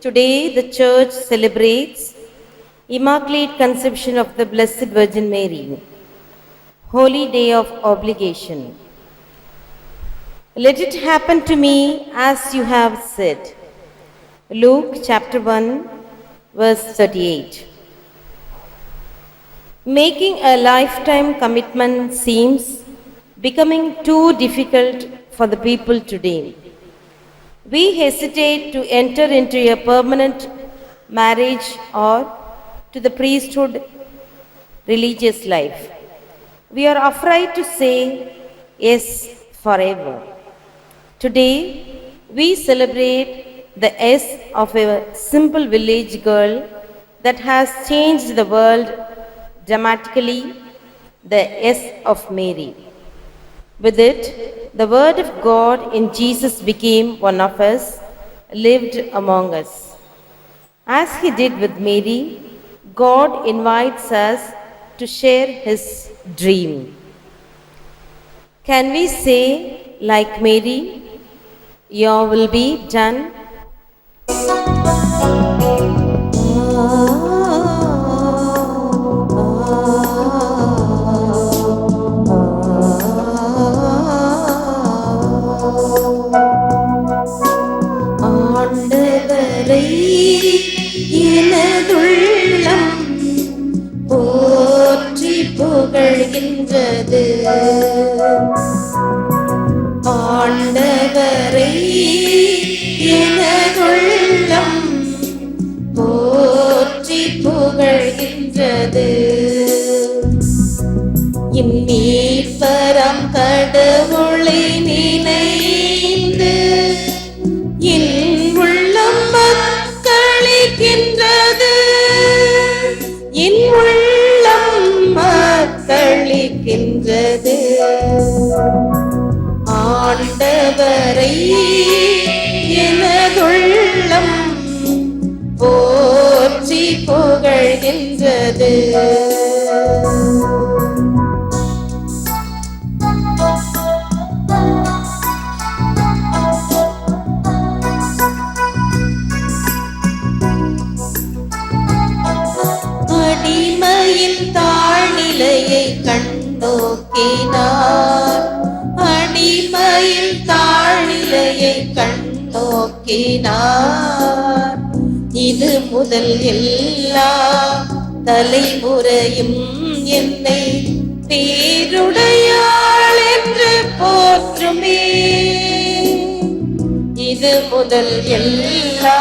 Today, the Church celebrates Immaculate Conception of the Blessed Virgin Mary, Holy Day of Obligation. Let it happen to me as you have said. Luke chapter 1, verse 38. Making a lifetime commitment seems becoming too difficult for the people today. We hesitate to enter into a permanent marriage or to the priesthood religious life. We are afraid to say yes forever. Today, we celebrate the yes of a simple village girl that has changed the world dramatically, the yes of Mary. With it, the Word of God in Jesus became one of us, lived among us. As He did with Mary, God invites us to share His dream. Can we say, like Mary, Your will be done? ஆண்டவரை எனதுள்ளம். போற்றி புகழ்கின்றது. அடிமையின் தாழ்நிலையை கண்டோக்கினார். அடிமையின் தாழ்நிலையை கண்டோக்கினார் இது முதல் எல்லா தலைமுறையும் என்னை பேருடையாள் என்று போற்றுமே. இது முதல் எல்லா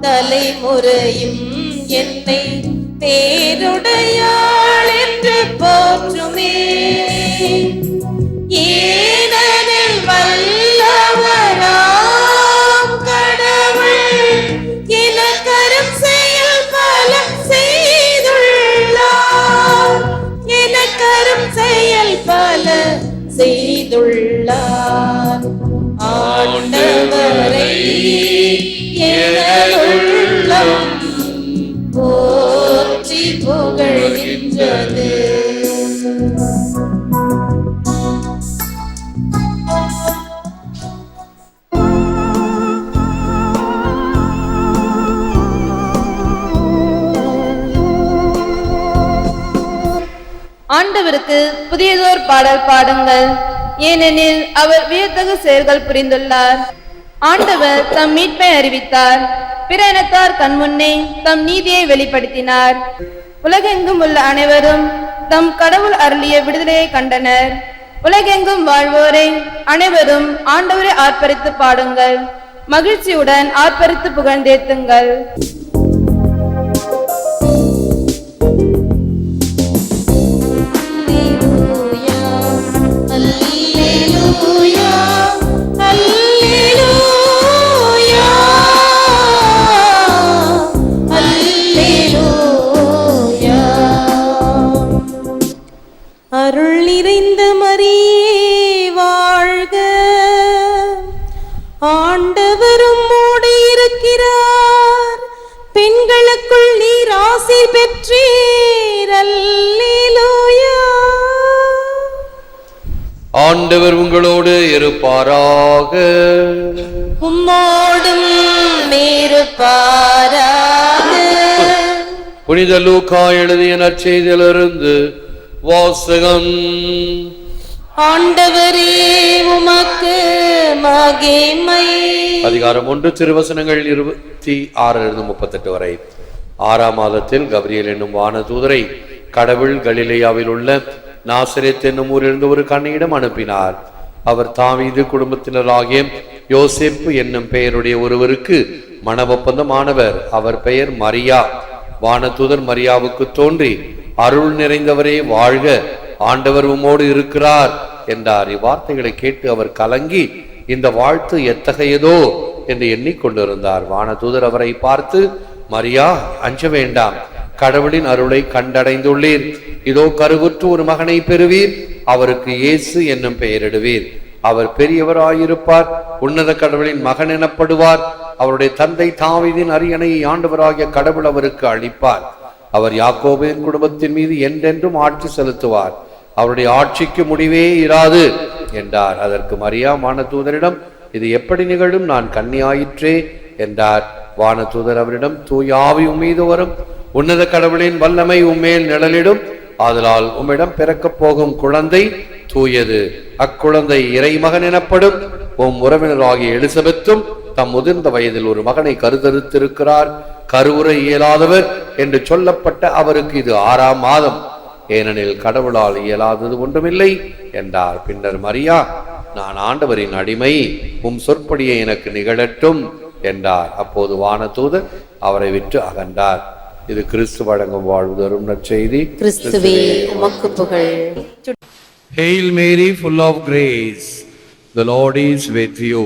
தலைமுறையும் என்னை பேருடையாள் என்று போற்றுமே. ஆண்டவருக்கு புதியதோர் பாடல் பாடுங்கள். ஏனெனில் அவர் வியத்தகு செயல்கள் புரிந்துள்ளார். ஆண்டவர் தம் மீட்பை அறிவித்தார். பிற இனத்தார் கண்முன்னே தம் நீதியை வெளிப்படுத்தினார். உலகெங்கும் உள்ள அனைவரும் தம் கடவுள் அருளிய விடுதலையை கண்டனர். உலகெங்கும் வாழ்வோரை அனைவரும் ஆண்டவரை ஆர்ப்பரித்து பாடுங்கள். மகிழ்ச்சியுடன் ஆர்ப்பரித்து புகழ்ந்தேத்துங்கள். ஆண்டவர் உங்களோடு இருப்பாராக. உம்மோடும் புனித லூக்கா எழுதிய நற்செய்தியிலிருந்து வாசகம். ஆண்டவரே உமக்கு மகிமை. அதிகாரம் ஒன்று திருவசனங்கள் இருபத்தி ஆறிலிருந்து முப்பத்தெட்டு வரை. ஆறாம் மாதத்தில் கபிரியல் என்னும் வானதூதரை கடவுள் கலிலேயாவில் உள்ள நாசரேத் என்னும் ஊரிலிருந்து ஒரு கண்ணியிடம் அனுப்பினார். அவர் தாவீது குடும்பத்தினராகிய யோசேப்பு என்னும் பெயருடைய ஒருவருக்கு மன ஒப்பந்தமானவர் அவர் பெயர் மரியா. வானதூதர் மரியாவுக்கு தோன்றி அருள் நிறைந்தவரே வாழ்க. ஆண்டவர் உமோடு இருக்கிறார் என்றார். இவ்வார்த்தைகளை கேட்டு அவர் கலங்கி இந்த வாழ்த்து எத்தகையதோ? என்று எண்ணிக்கொண்டிருந்தார் வானதூதர் அவரை பார்த்து மரியா அஞ்ச வேண்டாம். கடவுளின் அருளை கண்டடைந்துள்ளீர். இதோ கருவுற்று ஒரு மகனை பெறுவீர் அவருக்கு இயேசு என்னும் பெயரிடுவீர். அவர் பெரியவராயிருப்பார் உன்னத கடவுளின் மகன் எனப்படுவார். அவருடைய தந்தை தாவிதின் அரியணையை ஆண்டவராகிய கடவுள் அவருக்கு அளிப்பார். அவர் யாக்கோபின் குடும்பத்தின் மீது என்றென்றும் ஆட்சி செலுத்துவார். அவருடைய ஆட்சிக்கு முடிவே இராது என்றார். அதற்கு மரியா வானதூதரிடம் இது எப்படி நிகழும்? நான் கன்னியாயிற்றே என்றார். வானதூதர் அவரிடம் தூயாவி உம்மீது வரும். உன்னத கடவுளின் வல்லமை உம்மேல் நிழலிடும். ஆதலால் உம்மிடம் பிறக்கப் போகும் குழந்தை தூயது. அக்குழந்தை இறைமகன் எனப்படும் உம் உறவினராகிய எலிசபெத்தும் தம் முதிர்ந்த வயதில் ஒரு மகனை கருதறுத்திருக்கிறார். கருவுரை இயலாதவர் என்று சொல்லப்பட்ட அவருக்கு இது ஆறாம் மாதம். ஏனெனில் கடவுளால் இயலாதது ஒன்றுமில்லை என்றார். பின்னர் மரியா நான் ஆண்டவரின் அடிமை உம் சொற்படியை எனக்கு நிகழட்டும் என்றார். அப்போது வானதூதர் அவரை விற்று அகன்றார். இது கிறிஸ்து வழங்கும் வாழ்வு தரும் நற்செய்தி. கிறிஸ்துவே உமக்கு புகழ். Hail Mary, full of grace, the Lord is with you.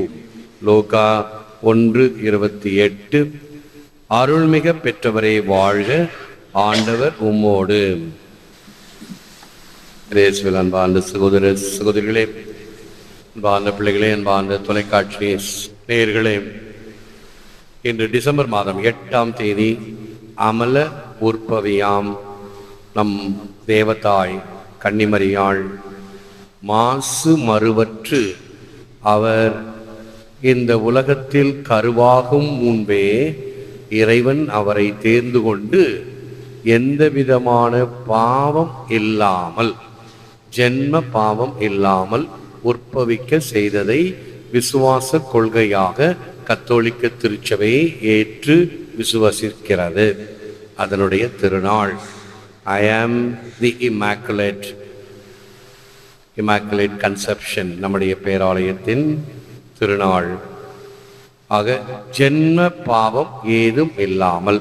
லோகா ஒன்று இருபத்தி எட்டு. அருள்மிக பெற்றவரே வாழ்க. ஆண்டவர் உம்மோடு. கிரேஸ்வில் அன்பார்ந்த சகோதர சகோதரிகளே அன்பார்ந்த பிள்ளைகளே அன்பார்ந்த தொலைக்காட்சி நேயர்களே இன்று டிசம்பர் மாதம் எட்டாம் தேதி அமல உற்பவியாம். நம் தேவதாய் கன்னிமரியாள் மாசு மறுவற்று அவர் இந்த உலகத்தில் கருவாகும் முன்பே இறைவன் அவரை தேர்ந்து கொண்டு எந்த விதமான பாவம் இல்லாமல் ஜென்ம பாவம் இல்லாமல் உற்பவிக்க செய்ததை விசுவாச கொள்கையாக கத்தோலிக்க திருச்சபையை ஏற்று விசுவசிக்கிறது. அதனுடைய திருநாள். ஐ ஆம் தி இமாக்குலேட் இமாக்குலேட் கன்செப்ஷன் நம்முடைய பேராலயத்தின் திருநாள். ஆக ஜென்ம பாவம் ஏதும் இல்லாமல்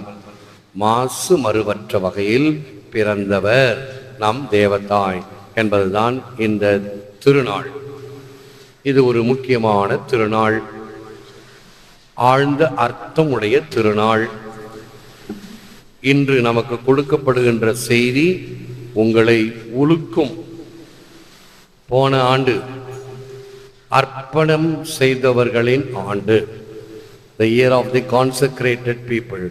மாசு மறுவற்ற வகையில் பிறந்தவர் நம் தேவதாய் என்பதுதான் இந்த திருநாள். இது ஒரு முக்கியமான திருநாள். ஆழ்ந்த அர்த்தமுடைய திருநாள். இன்று நமக்கு கொடுக்கப்படுகின்ற செய்தி உங்களை உழுக்கும் போன ஆண்டு அர்ப்பணம் செய்தவர்களின் ஆண்டு. The year of the consecrated people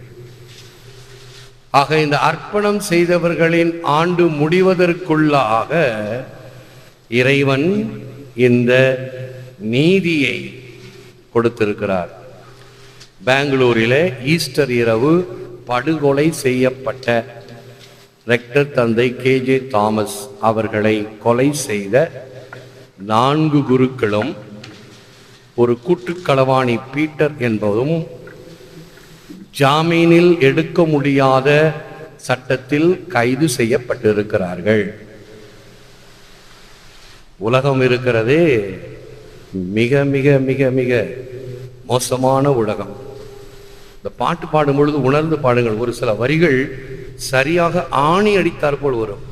ஆக இந்த அர்ப்பணம் செய்தவர்களின் ஆண்டு முடிவதற்குள்ளாக இறைவன் இந்த நீதியை கொடுத்திருக்கிறார். பெங்களூரில் ஈஸ்டர் இரவு படுகொலை செய்யப்பட்ட ரெக்டர் தந்தை கேஜே தாமஸ் அவர்களை கொலை செய்த நான்கு குருக்களும் ஒரு கூட்டுக்களவாணி பீட்டர் என்பதும் ஜாமீனில் எடுக்க முடியாத சட்டத்தில் கைது செய்யப்பட்டிருக்கிறார்கள். உலகம் இருக்கிறதே மிக மிக மிக மிக மோசமான உலகம். இந்த பாட்டு பாடும் பொழுது உணர்ந்து பாடுங்கள். ஒரு சில வரிகள் சரியாக ஆணி அடித்தார் போல் வரும்.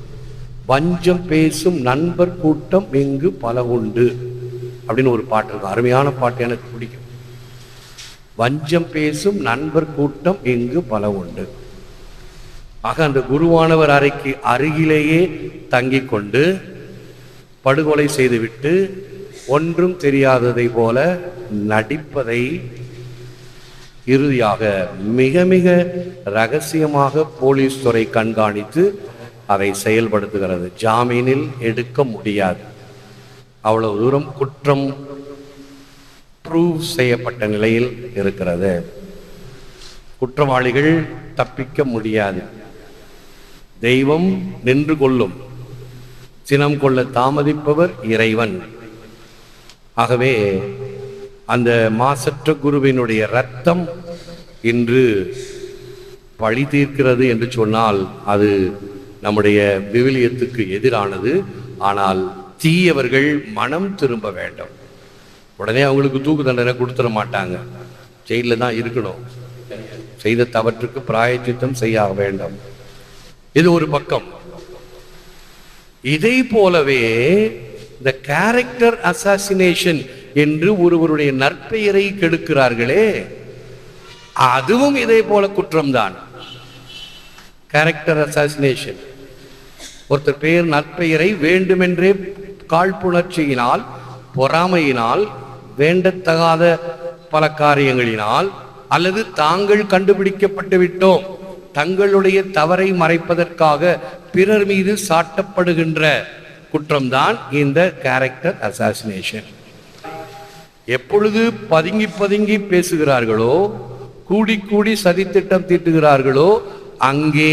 வஞ்சம் பேசும் நண்பர் கூட்டம் இங்கு பல உண்டு. அப்படின்னு ஒரு பாட்டு இருக்கும் அருமையான பாட்டு எனக்கு பிடிக்கும். வஞ்சம் பேசும் நண்பர் கூட்டம் இங்கு பல உண்டு. ஆக அந்த குருவானவர் அறைக்கு அருகிலேயே தங்கி கொண்டு படுகொலை செய்துவிட்டு ஒன்றும் தெரியாததை போல நடிப்பதை இறுதியாக மிக மிக ரகசியமாக போலீஸ் துறை கண்காணித்து அதை செயல்படுத்துகிறது. ஜாமீனில் எடுக்க முடியாது. அவ்வளவு தூரம் குற்றம் ப்ரூவ் செய்யப்பட்ட நிலையில் இருக்கிறது. குற்றவாளிகள் தப்பிக்க முடியாது. தெய்வம் நின்று கொள்ளும். சினம் கொள்ள தாமதிப்பவர் இறைவன். ஆகவே அந்த மாசற்ற குருவினுடைய ரத்தம் இன்று பழி தீர்க்கிறது என்று சொன்னால் அது நம்முடைய விவிலியத்துக்கு எதிரானது. ஆனால் தீயவர்கள் மனம் திரும்ப வேண்டும். உடனே அவங்களுக்கு தூக்கு தண்டனை கொடுத்துட மாட்டாங்க. ஜெயிலில் தான் இருக்கணும். செய்த தவற்றுக்கு பிராயச்சித்தம் செய்ய வேண்டும். இது ஒரு பக்கம். இதை போலவே இந்த கேரக்டர் அசாசினேஷன் என்று ஒருவருடைய நற்பெயரை கெடுக்கிறார்களே. அதுவும் இதே போல குற்றம்தான். கேரக்டர் அசாசினேஷன் ஒருத்தர் பெயர் நற்பெயரை வேண்டுமென்றே காழ்ப்புணர்ச்சியினால் பொறாமையினால் வேண்டத்தகாத பல காரியங்களினால் அல்லது தாங்கள் கண்டுபிடிக்கப்பட்டு விட்டோம் தங்களுடைய தவறை மறைப்பதற்காக பிறர் மீது சாட்டப்படுகின்ற குற்றம்தான் இந்த கேரக்டர் அசாசினேஷன் எப்பொழுது பதுங்கி பதுங்கி பேசுகிறார்களோ கூடி கூடி சதித்திட்டம் தீட்டுகிறார்களோ அங்கே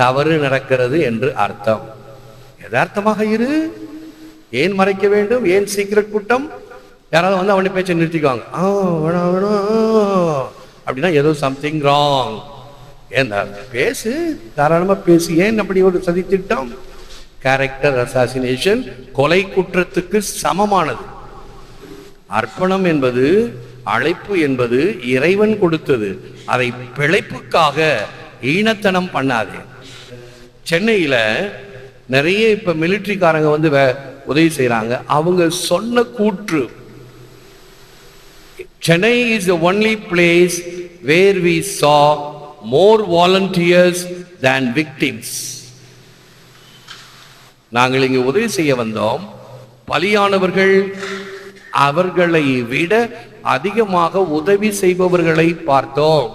தவறு நடக்கிறது என்று அர்த்தம். யதார்த்தமாக இரு. ஏன் மறைக்க வேண்டும்? ஏன் சீக்கிரட் கூட்டம் யாராவது வந்து அவனை பேச்சை நிறுத்திக்குவாங்க. ஆ அப்படின்னா ஏதோ சம்திங் ராங் ஏன் பேசு. தாராளமா பேசு. ஏன் அப்படி ஒரு சதித்திட்டம்? கேரக்டர் அசாசினேஷன் கொலை குற்றத்துக்கு சமமானது. அர்ப்பணம் என்பது அழைப்பு என்பது இறைவன் கொடுத்தது. அதை பிழைப்புக்காக ஈனத்தனம் பண்ணாதே. சென்னையில் நிறைய இப்போ மிலிட்ரிக்காரங்க வந்து உதவி செய்கிறாங்க அவங்க சொன்ன கூற்று Chennai is the only place where we saw more volunteers than victims நாங்கள் இங்கே உதவி செய்ய வந்தோம். பலியானவர்கள் அவர்களை விட அதிகமாக உதவி செய்பவர்களை பார்த்தோம்.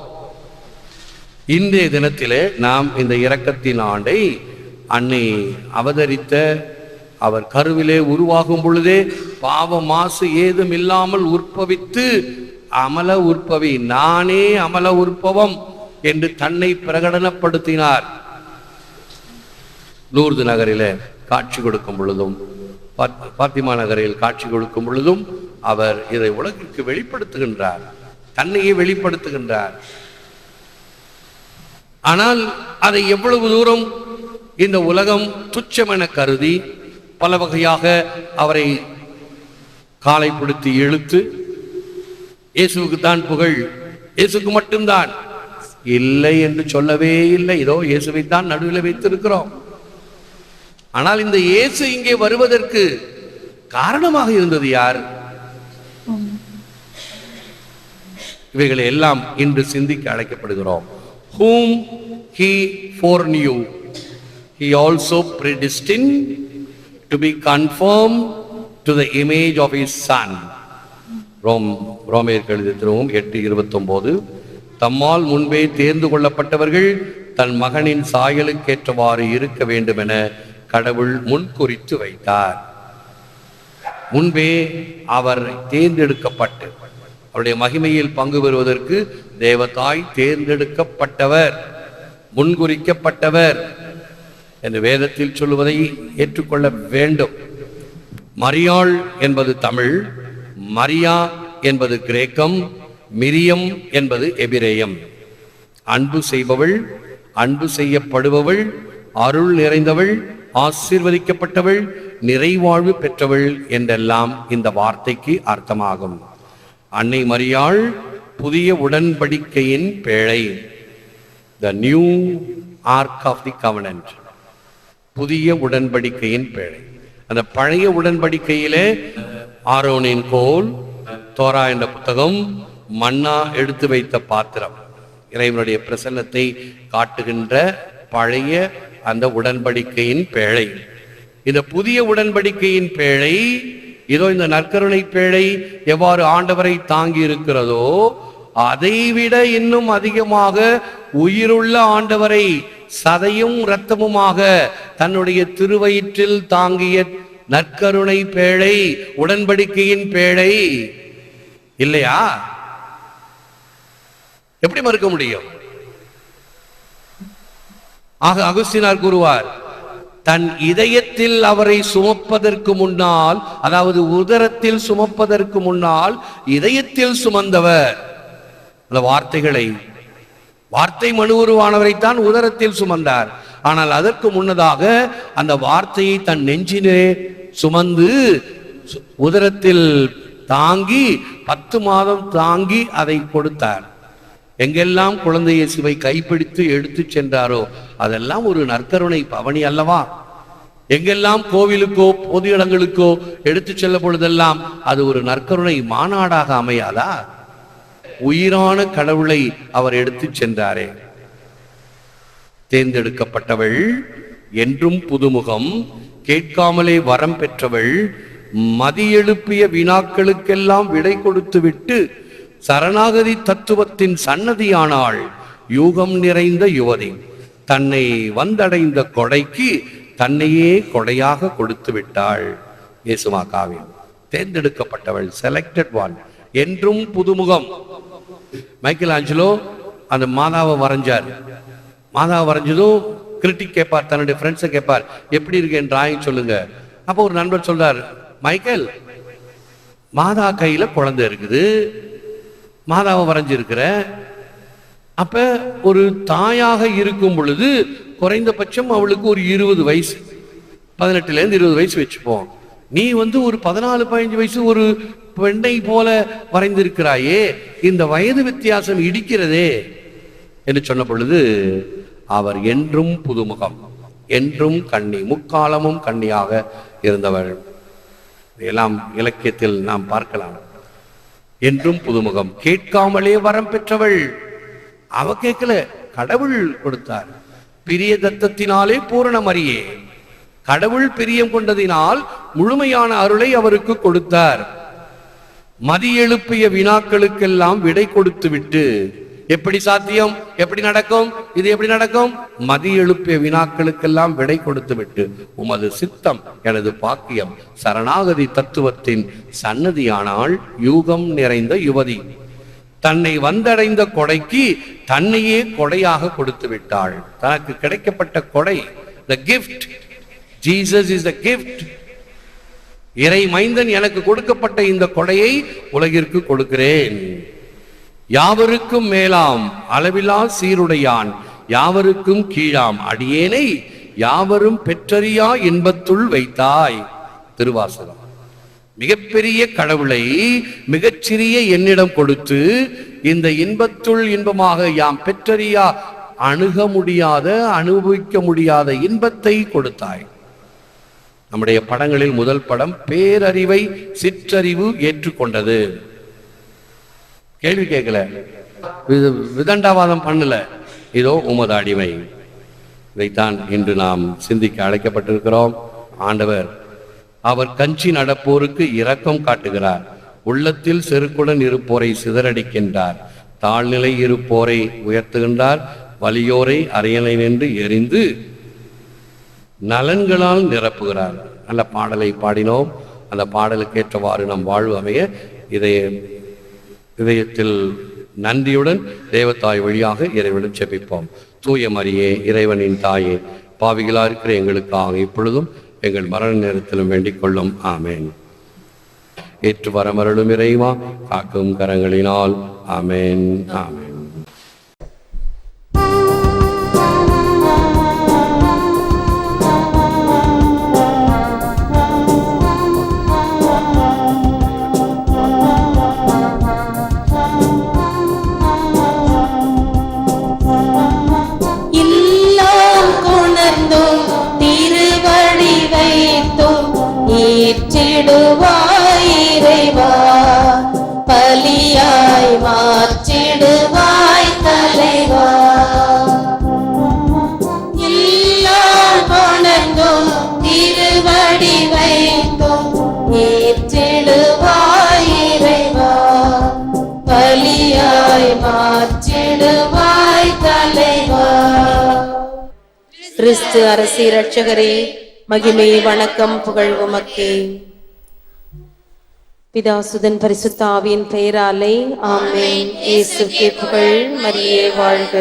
இன்றைய தினத்திலே நாம் இந்த இரக்கத்தின் ஆண்டை அன்னை அவதரித்த அவர் கருவிலே உருவாகும் பொழுதே பாவ மாசு ஏதும் இல்லாமல் உற்பவித்து அமல உற்பவி நானே அமல உற்பவம் என்று தன்னை பிரகடனப்படுத்தினார். லூர்து நகரில காட்சி கொடுக்கும் பொழுதும் பாத்திமா நகரில் காட்சி கொடுக்கும் பொழுதும் அவர் இதை உலகிற்கு வெளிப்படுத்துகின்றார். தன்னையே வெளிப்படுத்துகின்றார். ஆனால் அதை எவ்வளவு தூரம் இந்த உலகம் துச்சமென கருதி பல வகையாக அவரை காலைப்படுத்தி இழுத்து இயேசுக்கு தான் புகழ். இயேசுக்கு மட்டும்தான். இல்லை என்று சொல்லவே இல்லை. இதோ இயேசுவை தான் நடுவில் வைத்திருக்கிறோம். ஆனால் இந்த இயேசு இங்கே வருவதற்கு காரணமாக இருந்தது யார்? இவைகளை எல்லாம் இன்று சிந்திக்க அழைக்கப்படுகிறோம். Whom for knew he also predestined to be conform to the image of his son Rome ரோமேர் கழுதி திரும்பவும் எட்டு இருபத்தொம்போது. தம்மால் முன்பே தேர்ந்து கொள்ளப்பட்டவர்கள் தன் மகனின் சாயலுக்கேற்றவாறு இருக்க வேண்டும் என கடவுள் முன்குறித்து வைத்தார். முன்பே அவர் தேர்ந்தெடுக்கப்பட்டு அவருடைய மகிமையில் பங்கு பெறுவதற்கு தேவதாய் தேர்ந்தெடுக்கப்பட்டவர் முன்குறிக்கப்பட்டவர் என்று வேதத்தில் சொல்லுவதை ஏற்றுக்கொள்ள வேண்டும். மரியாள் என்பது தமிழ் மரியா என்பது கிரேக்கம் மிரியம் என்பது எபிரேயம். அன்பு செய்பவள் அன்பு செய்யப்படுபவள் அருள் நிறைந்தவள் ஆசீர்வதிக்கப்பட்டவள் நிறைவாழ்வு பெற்றவள் என்றெல்லாம் இந்த வார்த்தைக்கு அர்த்தமாகும். அன்னை மரியாள் புதிய உடன்படிக்கையின் பேழை. The new ark of the covenant புதிய உடன்படிக்கையின் பேழை. அந்த பழைய உடன்படிக்கையிலே ஆரோனின் கோல் தோரா என்ற புத்தகம் மன்னா எடுத்து வைத்த பாத்திரம். இறைவனுடைய பிரசன்னத்தை காட்டுகின்ற பழைய அந்த உடன்படிக்கையின் பேழை. இந்த புதிய உடன்படிக்கையின் பேழை இதோ இந்த நற்கருணை பேழை எவ்வாறு ஆண்டவரை தாங்கி இருக்கிறதோ அதைவிட இன்னும் அதிகமாக உயிருள்ள ஆண்டவரை சதையும் இரத்தமுமாக தன்னுடைய திருவயிற்றில் தாங்கிய நற்கருணை பேழை உடன்படிக்கையின் பேழை இல்லையா? எப்படி மறுக்க முடியும்? ஆக அகுஸ்தினார் கூறுவார் தன் இதயத்தில் அவரை சுமப்பதற்கு முன்னால் அதாவது உதரத்தில் சுமப்பதற்கு முன்னால் இதயத்தில் சுமந்தவர். அந்த வார்த்தைகளை வார்த்தை மனு உருவானவரைத்தான் உதரத்தில் சுமந்தார். ஆனால் அதற்கு முன்னதாக அந்த வார்த்தையை தன் நெஞ்சினே சுமந்து உதரத்தில் தாங்கி பத்து மாதம் தாங்கி அதை கொடுத்தார். எங்கெல்லாம் குழந்தை இயேசுவை கைப்பிடித்து எடுத்துச் சென்றாரோ அதெல்லாம் ஒரு நற்கருணை பவனி அல்லவா? எங்கெல்லாம் கோவிலுக்கோ பொது இடங்களுக்கோ எடுத்துச் செல்ல பொழுதெல்லாம் அது ஒரு நற்கருணை மாநாடாக அமையாதா? உயிரான கடவுளை அவர் எடுத்து சென்றாரே. தேர்ந்தெடுக்கப்பட்டவள் என்றும் புதுமுகம் கேட்காமலே வரம் பெற்றவள் மதியெழுப்பிய வினாக்களுக்கெல்லாம் விடை கொடுத்துவிட்டு சரணாகதி தத்துவத்தின் சன்னதியானாள் யூகம் நிறைந்த யுவதி தன்னை வந்தடைந்த கொடைக்கு தன்னையே கொடையாக கொடுத்து விட்டாள். இயேசுமா காவியம் தேர்ந்தெடுக்கப்பட்டவள் செலக்டட் ஒன் என்றும் புதுமுகம். மைக்கேல் ஆஞ்சலோ அந்த மாதாவை வரைஞ்சார். மாதாவை வரைஞ்சதும் கிரிட்டிக் கேட்பார் தன்னுடைய ஃப்ரெண்ட்ஸை கேட்பார் எப்படி இருக்கு என் டிராயிங் சொல்லுங்க? அப்போ ஒரு நண்பர் சொல்றார் மைக்கேல் மாதா கையில குழந்தை இருக்குது மாதாவை வரைஞ்சிருக்கிற. அப்ப ஒரு தாயாக இருக்கும் பொழுது குறைந்தபட்சம் அவளுக்கு ஒரு இருபது வயசு. பதினெட்டுல இருந்து இருபது வயசு வச்சுப்போம். நீ வந்து ஒரு பதினாலு பதினஞ்சு வயசு ஒரு பெண்ணை போல வரைந்திருக்கிறாயே இந்த வயது வித்தியாசம் இடிக்கிறதே என்று சொன்ன பொழுது அவர் என்றும் புதுமுகம் என்றும் கண்ணி முக்காலமும் கண்ணியாக இருந்தவர் எல்லாம் இலக்கியத்தில் நாம் பார்க்கலாம். என்றும் புதுமுகம். கேட்காமலே வரம் பெற்றவள். அவ கேட்கல கடவுள் கொடுத்தார். பிரிய தத்தத்தினாலே பூரணம் அறியே கடவுள் பிரியம் கொண்டதினால் முழுமையான அருளை அவருக்கு கொடுத்தார். மதி எழுப்பிய வினாக்களுக்கெல்லாம் விடை கொடுத்து விட்டு எப்படி சாத்தியம்? எப்படி நடக்கும்? இது எப்படி நடக்கும்? மதி எழுப்பிய வினாக்களுக்கெல்லாம் விடை கொடுத்து விட்டு உமது சித்தம் எனது பாக்கியம் சரணாகதி தத்துவத்தின் சன்னதியானால் யூகம் நிறைந்த யுவதி. தன்னை வந்தடைந்த கொடைக்கு தன்னையே கொடையாக கொடுத்து விட்டாள். தனக்கு கிடைக்கப்பட்ட கொடை the gift Jesus is the gift இறை மைந்தன் எனக்கு கொடுக்கப்பட்ட இந்த கொடையை உலகிற்கு கொடுக்கிறேன். யாவருக்கும் மேலாம் அளவிலா சீருடையான் யாவருக்கும் கீழாம் அடியேனை யாவரும் பெற்றறியா இன்பத்துள் வைத்தாய். திருவாசகம். மிகப்பெரிய கடவுளை மிகச்சிறிய என்னிடம் கொடுத்து இந்த இன்பத்துள் இன்பமாக யாம் பெற்றறியா அணுக முடியாத அனுபவிக்க முடியாத இன்பத்தை கொடுத்தாய். நம்முடைய படங்களில் முதல் படம் பேரறிவை சிற்றறிவு ஏற்றுக்கொண்டது. கேள்வி கேட்கல விதண்டாவாதம் பண்ணல. இதோ உமது அடிமை. இதைத்தான் இன்று நாம் சிந்திக்க அழைக்கப்பட்டிருக்கிறோம். ஆண்டவர் அவர் கஞ்சி நடப்போருக்கு இரக்கம் காட்டுகிறார். உள்ளத்தில் செருக்குடன் இருப்போரை சிதறடிக்கின்றார். தாழ்நிலை இருப்போரை உயர்த்துகின்றார். வலியோரை அரியணை நின்று எரிந்து நலன்களால் நிரப்புகிறார். நல்ல பாடலை பாடினோம். அந்த பாடலுக்கு ஏற்றவாறு நம் வாழ்வு அமைய. இதை இதயத்தில் நன்றியுடன் தேவத்தாய் வழியாக இறைவனும் செபிப்போம். தூய மரியே இறைவனின் தாயே பாவிகளா இருக்கிற எங்களுக்காக இப்பொழுதும் எங்கள் மரண நேரத்திலும் வேண்டிக் கொள்ளும். ஆமேன். ஏற்று வரமருளும் இறைவா காக்கும் கரங்களினால். ஆமேன். ஆமேன். கிறிஸ்து அரசி இரட்சகரே மகிமை வணக்கம் புகழ் உமக்கே பிதாசுதன் பரிசுத்தாவின் பெயராலே பெயராலே இயேசு இயேசுக்கே புகழ் மரியே வாழ்க.